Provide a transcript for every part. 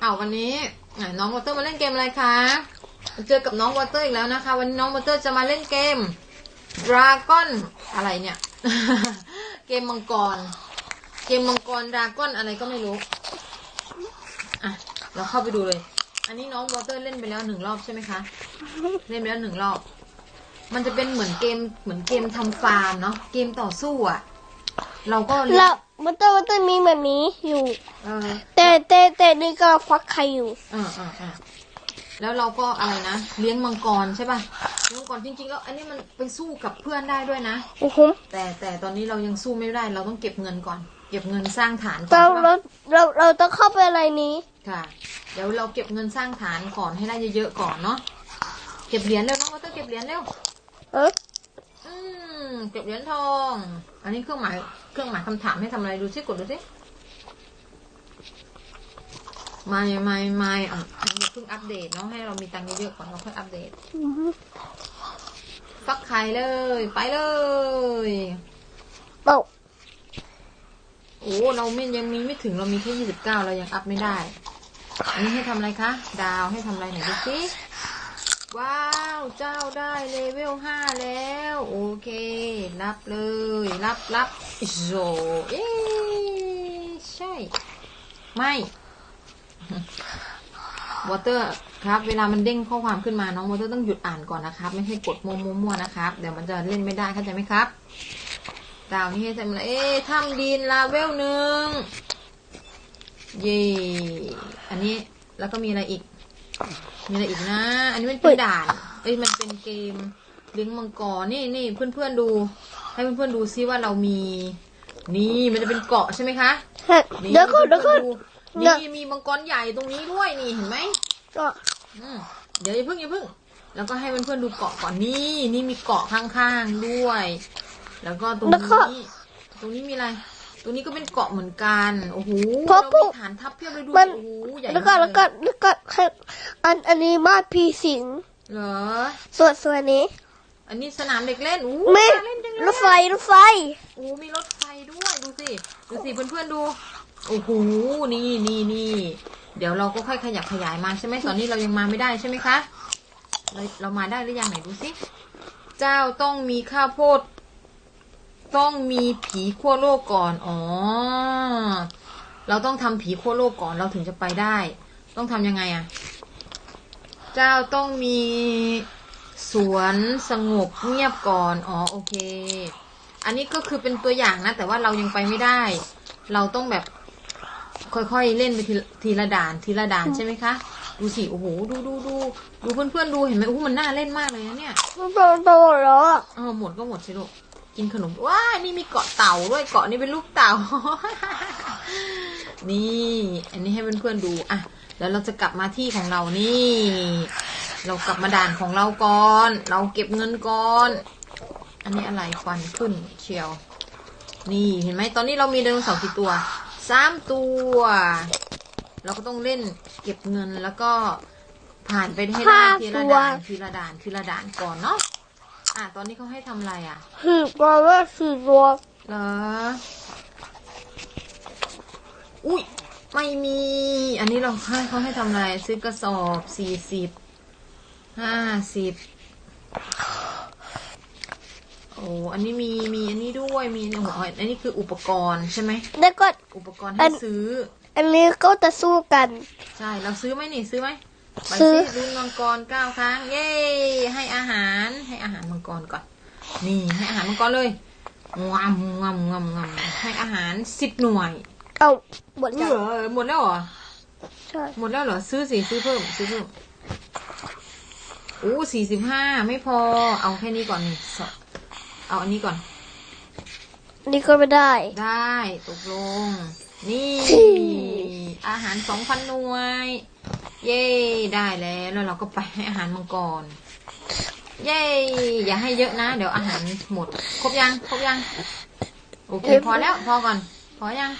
เอาวันนี้น้องวอเตอร์มาเล่นเกมอะไรคะ เจอกับน้องวอเตอร์อีกแล้วนะคะ วันนี้น้องวอเตอร์จะมาเล่นเกม Dragon อะไรเนี่ย เกมมังกร เกมมังกรดราก้อนอะไรก็ไม่รู้ อะ เราเข้าไปดูเลย อันนี้น้องวอเตอร์เล่นไปแล้วหนึ่งรอบใช่ไหมคะ เล่นไปแล้วหนึ่งรอบ มันจะเป็นเหมือนเกมเหมือนเกมทำฟาร์มเนาะ เกมต่อสู้อะเราก็เล่น มันต้องมันต้องมีแบบนี้อยู่เออแต่แต่แต่นี่ก็ฟักไข่อยู่ อ่าอ่าอ่าแล้วเราก็อะไรนะเลี้ยงมังกรใช่ป่ะเลี้ยงมังกรจริงๆแล้วอันนี้มันไปสู้กับเพื่อนได้ด้วยนะอือหือแต่แต่ตอนนี้เรายังสู้ไม่ได้ เราต้องเก็บเงินก่อน เก็บเงินสร้างฐานก่อนเราใช่เราปะเราเราต้องเข้าไปอะไรนี้ ค่ะ เดี๋ยวเราเก็บเงินสร้างฐานก่อนให้ได้เยอะๆก่อนเนาะเก็บเหรียญเร็วน้องก็ต้องเก็บเหรียญเร็ว เอออืม เก็บเหรียญทอง อันนี้เครื่องหมาย เครื่องหมายคำถามให้ทำอะไรดูสิกดดูสิไม่ไม่ไม่อะอันนี้เพิ่งอัปเดตเนาะให้เรามีตังค์เยอะๆก่อนเราค่อยอัปเดตอือหือฟักไข่เลย ไปเลยเป่าโอ้เราไม่ยังมีไม่ถึงเรามีแค่ยี่สิบเก้าเรายังอัพไม่ได้ อันนี้ให้ทำอะไรคะ ดาวให้ทำอะไรหน่อยดูสิ ว้าว เจ้าได้เลเวลห้าแล้ว โอเค รับเลย รับรับโซเอ๊ใช่ ไม่วอเตอร์ครับ เวลามันเด้งข้อความขึ้นมาน้องวอเตอร์ต้องหยุดอ่านก่อนนะครับ ไม่ให้กดมั่วๆนะครับ เดี๋ยวมันจะเล่นไม่ได้เข้าใจไหมครับดาวนี่ให้ทำอะไรเอ๊ะถ้ำดินลาเวลหนึ่งเย่อันนี้แล้วก็มีอะไรอีก มีอะไรอีกนะ อันนี้มันเป็นด่าน เอ้ยมันเป็นเกมเลี้ยงมังกร นี่นี่เพื่อนเพื่อนๆดู ให้เพื่อนเพื่อนๆดูซิว่าเรามี นี่มันจะเป็นเกาะใช่ไหมคะฮะนี่เดี๋ยวก่อนเดี๋ยวก่อนเพื่อนๆดูนี่มีมังกรใหญ่ตรงนี้ด้วยนี่เห็นไหมก็อืมเดี๋ยวอย่าเพิ่งอย่าเพิ่ง แล้วก็ให้เพื่อนๆดูเกาะก่อนนี่นี่มีเกาะข้างๆด้วย แล้วก็ตรงนี้ ตรงนี้มีอะไร ตรงนี้ก็เป็นเกาะเหมือนกัน โอ้โหเรามีฐานทัพเพียบเลยดูมัน โอ้โหใหญ่แล้วก็มาแล้วก็แล้วก็ให้อันอันนี้บ้านพีสิงเหรอ ส่วนส่วนนี้อันนี้สนามเด็กเล่นอู้ไม่น่าเล่นจังเลยรถไฟรถไฟ โอ้มีรถไฟด้วย ดูสิ ดูสิเพื่อนๆดู โอ้โห นี่นี่นี่ เดี๋ยวเราก็ค่อยขยับขยายมาใช่ไหมตอนนี้เรายังมาไม่ได้ใช่ไหมคะ เราเรามาได้หรือยังไหนดูสิ เจ้าต้องมีข้าวโพด ต้องมีผีขั้วโลกก่อน อ๋อ เราต้องทำผีขั้วโลกก่อนเราถึงจะไปได้ ต้องทำยังไงอะเจ้าต้องมีสวนสงบเงียบก่อน อ๋อ โอเค อันนี้ก็คือเป็นตัวอย่างนะ แต่ว่าเรายังไปไม่ได้ เราต้องแบบ ค่อยๆ เล่นไปทีละทีละด่านทีละด่านใช่ไหมคะ ดูสิ โอ้โห ดูดูดู ดูเพื่อนๆ ดู เห็นไหมโอ้โหมันน่าเล่นมากเลยนะเนี่ยโตโตแล้วอะเออหมดก็หมดสิลูก กินขนม ว้า นี่มีเกาะเต่าด้วย เกาะนี่เป็นลูกเต่า นี่ อันนี้ให้เพื่อนๆดู อะ แล้วเราจะกลับมาที่ของเรานี่ เรากลับมาด่านของเราก่อน เราเก็บเงินก่อน อันนี้อะไรควันขึ้นเชียว นี่เห็นไหมตอนนี้เรามีไดโนเสาร์กี่ตัวสามตัว เราก็ต้องเล่นเก็บเงินแล้วก็ผ่านไปให้ได้ทีละด่านทีละด่านทีละด่านก่อนเนาะ อะตอนนี้เขาให้ทำอะไรอะคือตัวว่าคือตัวเหรออุ้ยไม่มี อันนี้เราให้เขาให้ทำอะไร ซื้อกระสอบสี่สิบห้าสิบโอ้อันนี้มีมีอันนี้ด้วยมีโอ้โหอันนี้คืออุปกรณ์ใช่ไหมแล้วก็อุปกรณ์อัให้นซื้อ อันนี้ก็จะสู้กัน ใช่ เราซื้อไหมนี่ซื้อไหมไป ซื้อสิลุงมังกรเก้าครั้ง เย้ ให้อาหารให้อาหารมังกรก่อน นี่ให้อาหารมังกรเลยงำงำงำงำให้อาหารสิบหน่วย เอาหมดเหแล้วรอหมดแล้วเหรอใช่หมดแล้วเหรอซื้อสิซื้อเพิ่มซื้อเพิ่มโอ้สี่สิบห้าไม่พอ เอาแค่นี้ก่อนนี่สองเอาอันนี้ก่อนอันนี้ก็ไม่ได้ ได้ตกลง นี่ อาหารสองพันหน่วย เย้ได้แล้วแล้วเราก็ไปให้อาหารมังกร เย้อย่าให้เยอะนะ เดี๋ยวอาหารหมด ครบยังครบยัง โอเค พอแล้ว พอก่อน พอยัง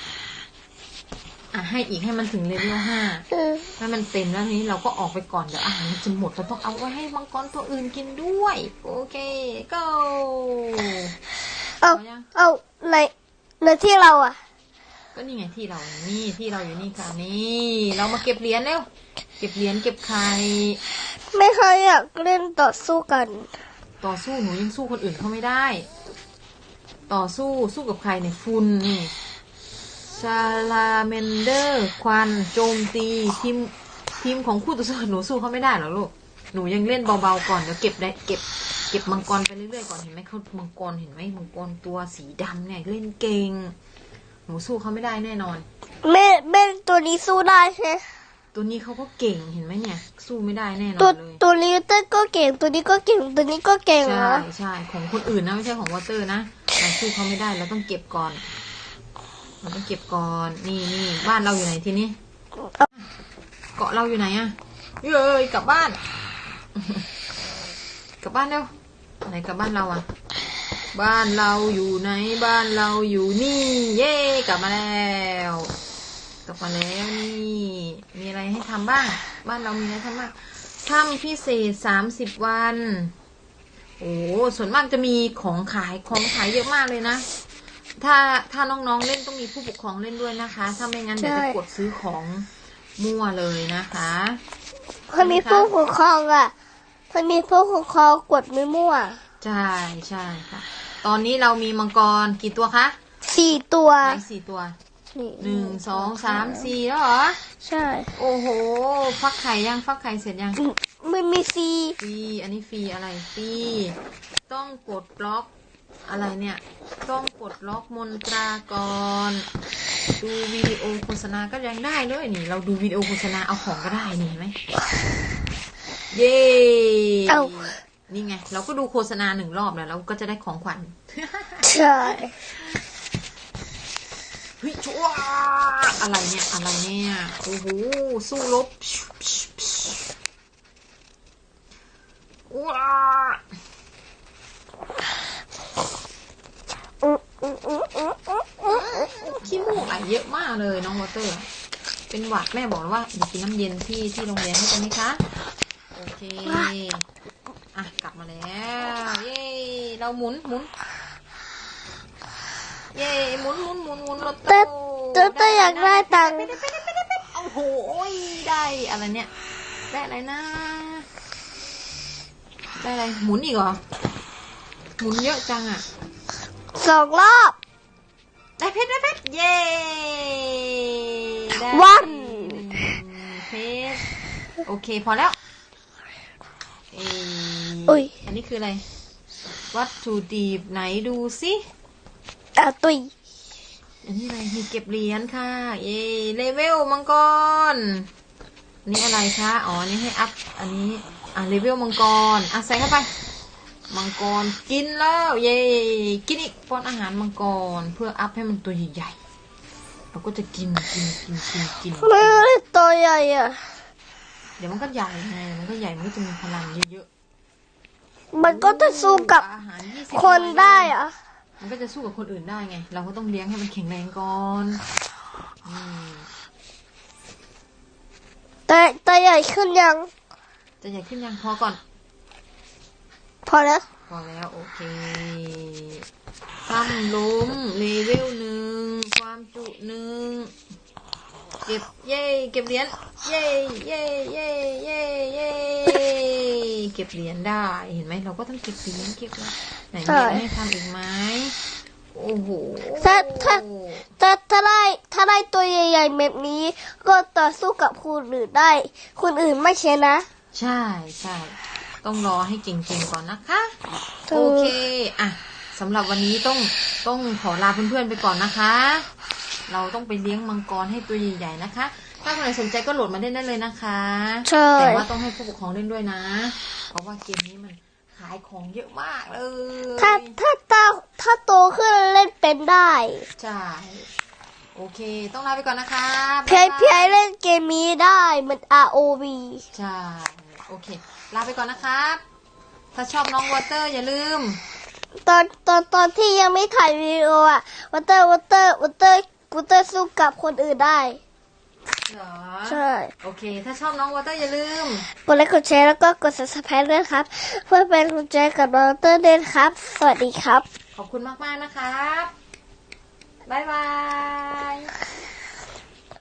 อะให้อีกให้มันถึงเลเวลห้าเออถ้ามันเต็มแล้วทีนี้เราก็ออกไปก่อนเดี๋ยวอาหารมันจะหมดเราต้องเอาไว้ให้มังกรตัวอื่นกินด้วย โอเค go เอาพอยังเอาในในที่เราอะก็ก็นี่ไงที่เรานี่ที่เราอยู่นี่ค่ะนี่ เรามาเก็บเหรียญเร็ว เก็บเหรียญเก็บไข่ไม่เคยอยากเล่นต่อสู้กัน ต่อสู้หนูยังสู้คนอื่นเขาไม่ได้ ต่อสู้สู้กับใครเนี่ยฟุนนี่ชาลาเมนเดอร์ ควันโจมตีทีมทีมของคู่ต่อสู้หนูสู้เขาไม่ได้หรอกลูกหนูยังเล่นเบาๆก่อนเดี๋ยวเก็บได้เก็บเก็บมังกรไปเรื่อยๆก่อนเห็นไหมเขามังกรเห็นไหมมังกรตัวสีดำเนี่ยเล่นเก่ง หนูสู้เขาไม่ได้แน่นอนแม่แม่ตัวนี้สู้ได้ใช่ไหม ตัวนี้เขาก็เก่งเห็นไหมเนี่ย สู้ไม่ได้แน่นอตัวนเลยตัวนี้เต้นก็เก่ง ตัวนี้ก็เก่ง ตัวนี้ก็เก่งใช่นะใช่ของคนอื่นนะไม่ใช่ของวอเตอร์นะเราสู้เขาไม่ได้เราต้องเก็บก่อนเราต้องเก็บก่อนนี่นี่บ้านเราอยู่ไหนทีนี้เกาะเราอยู่ไหนอะเย้ยกลับบ้าน กลับบ้านเร็วไหนกลับบ้านเราอะบ้านเราอยู่ไหนบ้านเราอยู่นี่ เย่กลับมาแล้ว กลับมาแล้วนี่ มีอะไรให้ทำบ้าง บ้านเรามีอะไรทำบ้างทำพิเศษสามสิบวัน โอ้ส่วนมากจะมีของขายของขายเยอะมากเลยนะ ถ้าถ้าน้องๆเล่นต้องมีผู้ปกครองเล่นด้วยนะคะ ถ้าไม่งั้นเดี๋ยวจะกดซื้อของมั่วเลยนะคะมันมีผู้ปกครองอะมันมีผู้ปกครองกดไม่มั่ว ใช่ใช่ค่ะ ตอนนี้เรามีมังกรกี่ตัวคะสี่ตัวไหนสี่ตัว นี่หนึ่งสองสามสี่แล้วเหรอ ใช่ โอ้โห ฟักไข่ยังฟักไข่เสร็จยังมันมีซีฟรีอันนี้ฟรีอะไรฟรีต้องกดล็อกอะไรเนี่ย ต้องกดล็อกมนตราก่อนดูวิดีโอโฆษณาก็ยังได้เลยนี่ เราดูวิดีโอโฆษณาเอาของก็ได้นี่เห็นไหมเย้เอ้านี่ไง เราก็ดูโฆษณาหนึ่งรอบแล้วเราก็จะได้ของขวัญใช่ เฮ้ยชัวอะไรเนี่ย อะไรเนี่ย โอ้โห สู้รบว้าอืมอืมอืมอืมอืมอืมขี้มูกไหลเยอะมากเลยน้องวอเตอร์ เป็นหวัดแม่บอกแล้วว่าอย่ากินน้ำเย็นที่ที่โรงเรียนให้กันไหมคะ โอเค อะ กลับมาแล้ว เย้ เราหมุนหมุนเย้ หมุนหมุนหมุนหมุนรถแต่ตู้แต่แต่อยากได้ตังค์โอ้โหได้อะไรเนี่ย ได้อะไรนะ ได้อะไร หมุนอีกเหรอ หมุนเยอะจังอะสองรอบ ได้เพชรได้เพชรเย้ได้วันหนึ่งเพชรโอเค พอแล้วเอยอุ้ยอันนี้คืออะไร วัตถุดิบไหนดูสิ อะตุยอันนี้อะไรมีเก็บเหรียญค่ะ เย้เลเวลมังกรอันนี้อะไรคะ อ๋ออันนี้ให้อัพ อันนี้ อะเลเวลมังกร อะใส่เข้าไป มังกรกินแล้ว เย้กินอีกป้อนอาหารมังกร เพื่ออัพให้มันตัวใหญ่ๆ เราก็จะกินกินกินกินกินไม่ได้ตัวใหญ่อะเดี๋ยวมันก็ใหญ่ไง มันก็ใหญ่ มันก็จะมีพลังเยอะมันก็จะสู้กับอาหาร20คนได้อะ มันก็จะสู้กับคนอื่นได้ไง เราก็ต้องเลี้ยงให้มันแข็งแรงก่อนอืมแต่แต่ใหญ่ขึ้นยัง จะใหญ่ขึ้นยังพอก่อน พอแล้ว พอแล้วโอเคซ้ำล้มเลเวลหนึ่ง ความจุหนึ่งเก็บเย่เก็บเหรียญเย่เย่เย่เย่เย่เก็บเหรียญได้เห็นไหมเราก็ต้องเก็บเหรียญเก็บเหรียญไหนมีอะไรให้ทำอีกไหมโอ้โหถ้าถ้าถ้าถ้าได้ถ้าได้ตัวใหญ่ๆแบบนี้ ก็ต่อสู้กับคนอื่นได้ คนอื่นไม่ชนะ ใช่ใช่ต้องรอให้เก่งๆก่อนนะคะถูกโอเค อะสำหรับวันนี้ต้องต้องขอลาเพื่อนๆไปก่อนนะคะ เราต้องไปเลี้ยงมังกรให้ตัวใหญ่ๆนะคะ ถ้าคนไหนสนใจก็โหลดมาเล่นได้เลยนะคะ ใช่ แต่ว่าต้องให้ผู้ปกครองเล่นด้วยนะ เพราะว่าเกมนี้มันขายของเยอะมากเลย ถ้าถ้าถ้าถ้าโตขึ้นเล่นเป็นได้ ใช่ โอเค ต้องลาไปก่อนนะคะเพียบ๊ายบาเพียเล่นเกมนี้ได้เหมือน ROV ใช่ โอเค ลาไปก่อนนะครับ ถ้าชอบน้องวอเตอร์อย่าลืมตอนตอนตอนที่ยังไม่ถ่ายวิดีโออะวัตเตอร์วัตเตอร์วัตเตอร์ วัตเตอร์สู้กับคนอื่นได้ เหรอ ใช่ โอเค ถ้าชอบน้องวอเตอร์อย่าลืม กดไลค์กดแชร์แล้วก็กด subscribe ด้วยครับ เพื่อเป็นกำลังใจกับวัตเตอร์ด้วยครับ สวัสดีครับ ขอบคุณมาก ๆ นะครับ บ๊ายบาย